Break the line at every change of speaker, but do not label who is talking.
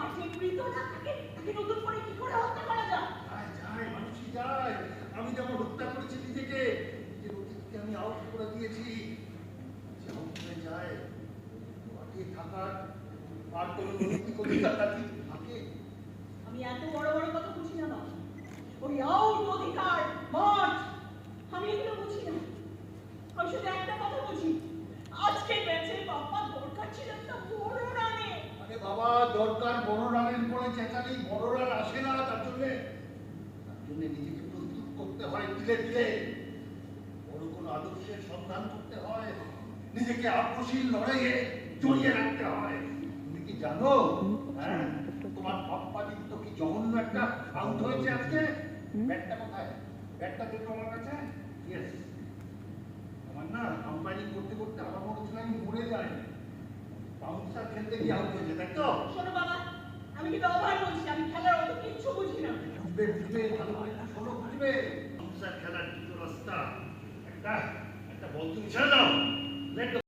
আর যে যায়?
যায় যায় আমি যেমন হত্যা করেছি নিজের অতীতকে আমি আউট করে দিয়েছি। যে যায় থাকার আর কোনো নৈতিক অধিকার নাকি থাকে
আমি এত বড় বড় কথা বুঝি না মা ওই আউট অধিকার মাঠ আমি এগুলো বুঝি না আমি শুধু একটা কথা বুঝি আজকে ম্যাচে বাপ্পা দরকার ছিল একটা বড় রানে
আরে বাবা দরকার বড় রানের পরে চেঁচালেই বড় রান আসে না তার জন্য। তার জন্য নিজেকে প্রস্তুত করতে হয় ধীরে ধীরে বড় কোনো আদর্শের সন্ধান করতে হয়, নিজেকে আক্রোশীল লড়াইয়ে জড়িয়ে রাখতে হয়। তুমি কি জানো? হ্যাঁ? তোমার পাপ্পাদির তো কি জঘন্য একটা আউট হয়েছে আজকে? ব্যাটটা কোথায়? ব্যাটটা দেখো আমার কাছে? ইয়েস আমার না, আম্পায়ারিং করতে করতে আমার মনে হচ্ছিল আমি মরে যাই। খেলতে গিয়ে আউট হয়েছে তাই তো
শোনো বাবা আমি কিন্তু আবার বলছি আমি খেলার অত কিচ্ছু বুঝি না।
বুঝবে বুঝবে ভালো করে শোনো বুঝবে সংসার খেলার দুটো রাস্তা একটা